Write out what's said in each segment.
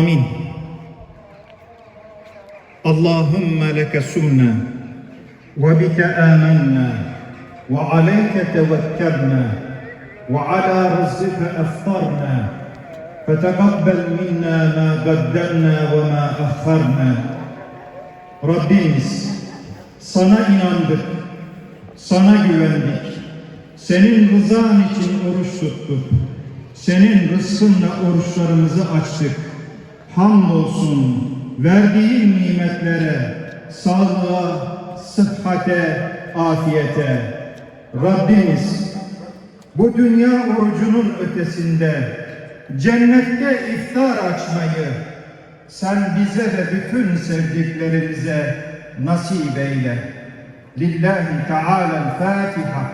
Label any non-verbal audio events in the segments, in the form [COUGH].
آمين اللهم لك سمنا وبك آمنا وعليك توكلنا وعلى رزقك أفطرنا فتقبل منا ما قدمنا وما أخرنا Rabbimiz sana inandık, sana güvendik. Senin rızan için oruç tuttuk. Senin rızkınla oruçlarımızı açtık. Hamdolsun verdiğin nimetlere, sağlığa, sıhhate, afiyete. Rabbimiz bu dünya orucunun ötesinde cennette iftar açmayı sen bize ve bütün sevdiklerimize nasip eyle. Lillahi Teala'l-Fatiha.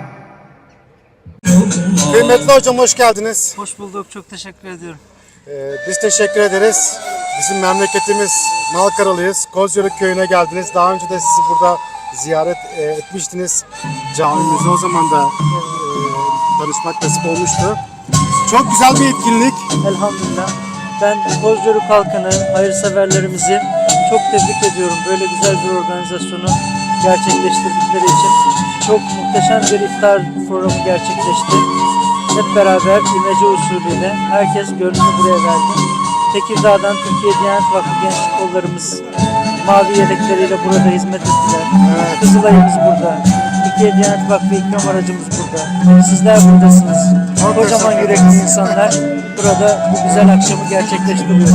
Kıymetli hocam hoş geldiniz. Hoş bulduk. Çok teşekkür ediyorum. Ee, biz teşekkür ederiz. Bizim memleketimiz Malkaralıyız. Kozyörük köyüne geldiniz. Daha önce de sizi burada ziyaret e, etmiştiniz. Camimizde o zaman da e, tanışmak nasip olmuştu. Çok güzel bir etkinlik. Elhamdülillah. Ben Kozcörük halkını, hayırseverlerimizi çok tebrik ediyorum. Böyle güzel bir organizasyonu gerçekleştirdikleri için. Çok muhteşem bir iftar programı gerçekleşti. Hep beraber imece usulüyle herkes gönlünü buraya verdi. Tekirdağ'dan Türkiye Diyanet Vakfı Gençlik Kollarımız mavi yelekleriyle burada hizmet ettiler. Evet. Kızılay'ımız burada. Türkiye Diyanet Vakfı ikram aracımız burada. Sizler buradasınız. Çok Kocaman yürekli insanlar burada bu güzel akşamı gerçekleştiriyor.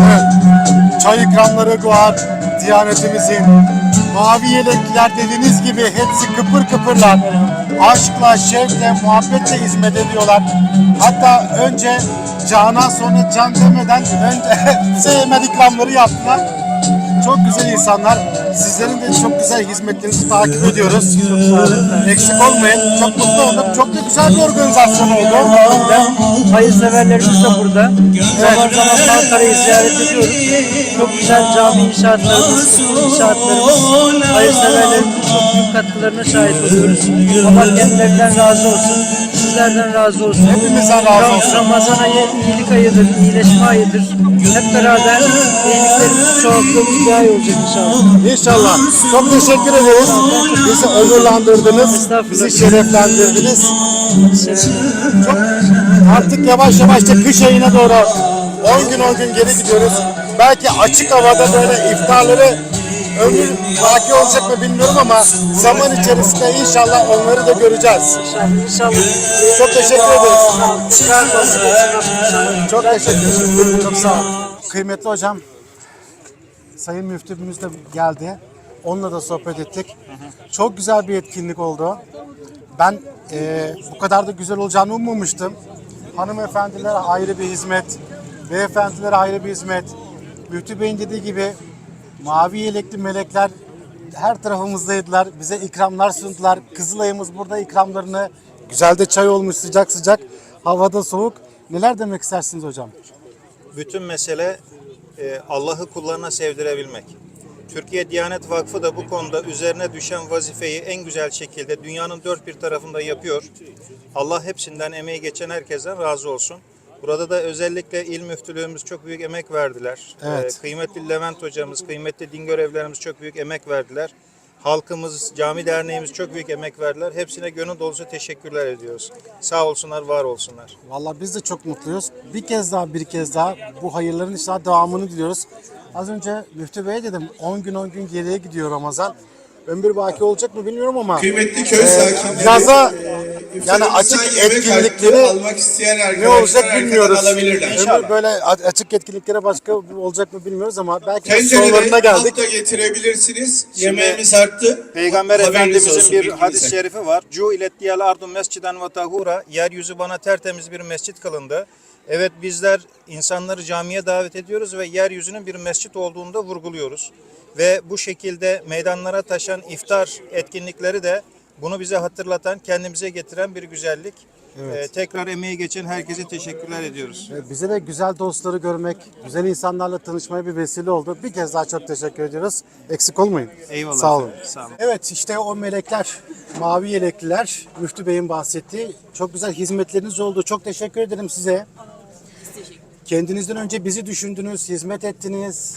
Çay ikramları var Diyanetimizin. Mavi yelekliler dediğiniz gibi hepsi kıpır kıpırlar. Aşkla, şevkle, muhabbetle hizmet ediyorlar. Hatta önce Canan sonra Can demeden önce [LAUGHS] ikramları yaptılar. Çok güzel insanlar. Sizlerin de çok güzel hizmetlerinizi takip ediyoruz. Eksik olmayın. Çok mutlu oldum. Çok da güzel bir organizasyon oldu. Hayırseverlerimiz de burada. Zaman zaman Ankara'yı ziyaret ediyoruz. Çok güzel cami inşaatlarımız, inşaatlarımız, hayırseverlerimizin çok büyük katkılarına şahit oluyoruz. Allah kendilerinden razı olsun. Sizlerden razı olsun. Hepimizden razı olsun. Ramazan ayı iyilik ayıdır, iyileşme ayıdır. Hep beraber iyiliklerimizi çoğalttığımız bir ay olacak inşallah. İnşallah. Çok teşekkür ederiz. Bizi onurlandırdınız. Bizi şereflendirdiniz. Çok artık yavaş yavaş da kış ayına doğru 10 gün 10 gün geri gidiyoruz. Belki açık havada böyle iftarları ömür baki olacak mı bilmiyorum ama zaman içerisinde inşallah onları da göreceğiz. İnşallah. Çok teşekkür ederiz. Çok teşekkür ederim. Çok sağ olun. Kıymetli hocam, Sayın Müftümüz de geldi. Onunla da sohbet ettik. Çok güzel bir etkinlik oldu. Ben eee, bu kadar da güzel olacağını ummamıştım. Hanımefendilere ayrı bir hizmet, beyefendilere ayrı bir hizmet. Müftü Bey'in dediği gibi mavi yelekli melekler her tarafımızdaydılar. Bize ikramlar sundular. Kızılay'ımız burada ikramlarını güzel de çay olmuş sıcak sıcak. Havada soğuk. Neler demek istersiniz hocam? Bütün mesele e, Allah'ı kullarına sevdirebilmek. Türkiye Diyanet Vakfı da bu konuda üzerine düşen vazifeyi en güzel şekilde dünyanın dört bir tarafında yapıyor. Allah hepsinden emeği geçen herkesten razı olsun. Burada da özellikle il müftülüğümüz çok büyük emek verdiler. Evet. E, kıymetli Levent hocamız, kıymetli din görevlerimiz çok büyük emek verdiler. Halkımız, cami derneğimiz çok büyük emek verdiler. Hepsine gönül dolusu teşekkürler ediyoruz. Sağ olsunlar, var olsunlar. Vallahi biz de çok mutluyuz. Bir kez daha bir kez daha bu hayırların inşallah devamını diliyoruz. Az önce Müftü Bey'e dedim 10 gün 10 gün geriye gidiyor Ramazan. Ömür baki olacak mı bilmiyorum ama Kıymetli köy sakinleri. yaza Yani açık etkinlikleri almak isteyen ne olacak bilmiyoruz. alabilirler. Böyle açık etkinliklere başka olacak mı bilmiyoruz ama belki Tencereleri sonlarına geldik. da getirebilirsiniz. Yemeğimiz arttı. Peygamber Haberiniz Efendimizin olsun bir hadis-i şerifi var. Cu ilet diyal ardu mesciden ve tahura. Yeryüzü bana tertemiz bir mescit kılındı. Evet bizler insanları camiye davet ediyoruz ve yeryüzünün bir mescit olduğunu da vurguluyoruz. Ve bu şekilde meydanlara taşan iftar etkinlikleri de bunu bize hatırlatan, kendimize getiren bir güzellik. Ee, tekrar emeği geçen herkese teşekkürler ediyoruz. E, Bize de güzel dostları görmek, güzel insanlarla tanışmaya bir vesile oldu. Bir kez daha çok teşekkür ediyoruz. Eksik olmayın. Eyvallah Sağ olun. sağ olun. Evet işte o melekler, mavi yelekliler, Müftü Bey'in bahsettiği çok güzel hizmetleriniz oldu. Çok teşekkür ederim size. Kendinizden önce bizi düşündünüz, hizmet ettiniz,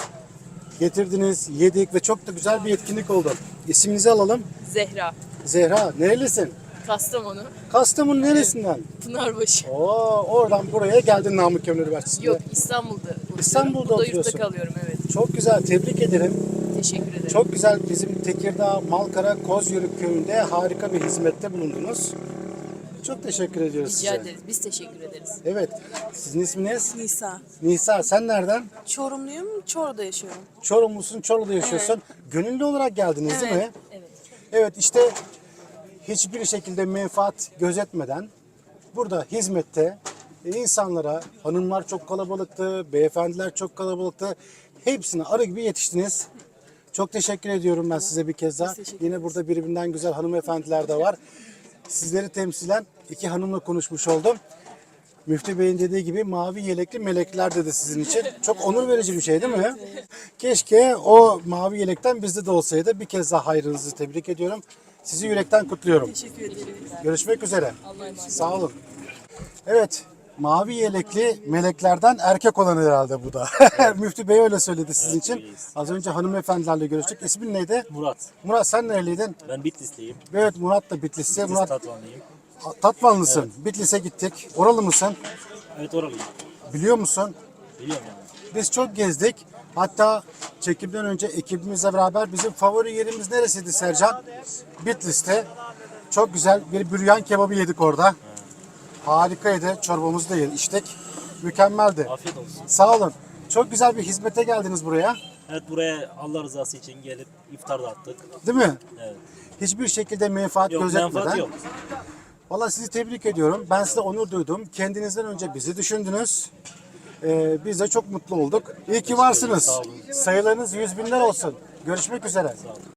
getirdiniz, yedik ve çok da güzel bir etkinlik oldu. İsminizi alalım. Zehra. Zehra, nerelisin? Kastamonu. Kastamonu neresinden? Pınarbaşı. Oo, oradan buraya geldin Namık Kemal Üniversitesi'nde. Yok İstanbul'da. oturuyorum. İstanbul'da Burada oturuyorsun. yurtta kalıyorum evet. Çok güzel, tebrik ederim. Teşekkür ederim. Çok güzel bizim Tekirdağ, Malkara, Kozyörük köyünde harika bir hizmette bulundunuz. Çok teşekkür ediyoruz Rica size. ederiz. Biz teşekkür ederiz. Evet, sizin isminiz? Nisa. Nisa, sen nereden? Çorumluyum, Çorlu'da yaşıyorum. Çorumlusun, Çorlu'da yaşıyorsun. Gönüllü olarak geldiniz değil mi? Evet. Evet, işte hiçbir şekilde menfaat gözetmeden burada hizmette insanlara, hanımlar çok kalabalıktı, beyefendiler çok kalabalıktı. Hepsine arı gibi yetiştiniz. Çok teşekkür ediyorum ben size bir kez daha. Yine burada birbirinden güzel hanımefendiler de var. Sizleri temsilen iki hanımla konuşmuş oldum. Müftü Bey'in dediği gibi mavi yelekli melekler dedi sizin için. Çok onur verici bir şey değil mi? Keşke o mavi yelekten bizde de olsaydı. Bir kez daha hayrınızı tebrik ediyorum. Sizi yürekten kutluyorum. Teşekkür ederim. Görüşmek üzere. Sağ olun. Evet, mavi yelekli meleklerden erkek olan herhalde bu da. [LAUGHS] Müftü Bey öyle söyledi sizin için. Az önce hanımefendilerle görüştük. İsmin neydi? Murat. Murat sen nereliydin? Ben Bitlisliyim. Evet Murat da Bitlisli. Bitlis Murat Tatvanlıyım. Tatvanlısın. Bitlis'e gittik. Oralı mısın? Evet oralıyım. Biliyor musun? Biliyorum yani. Biz çok gezdik. Hatta çekimden önce ekibimizle beraber bizim favori yerimiz neresiydi Sercan? Bitlis'te. Çok güzel bir büryan kebabı yedik orada. Harikaydı. Çorbamızı da yedik, içtik. Mükemmeldi. Afiyet olsun. Sağ olun. Çok güzel bir hizmete geldiniz buraya. Evet buraya Allah rızası için gelip iftar dağıttık. Değil mi? Evet. Hiçbir şekilde menfaat Yok gözetmeden. menfaat yok. Valla sizi tebrik ediyorum. Ben size onur duydum. Kendinizden önce bizi düşündünüz. Ee, biz de çok mutlu olduk. İyi ki varsınız. Sayılarınız yüz binler olsun. Görüşmek üzere.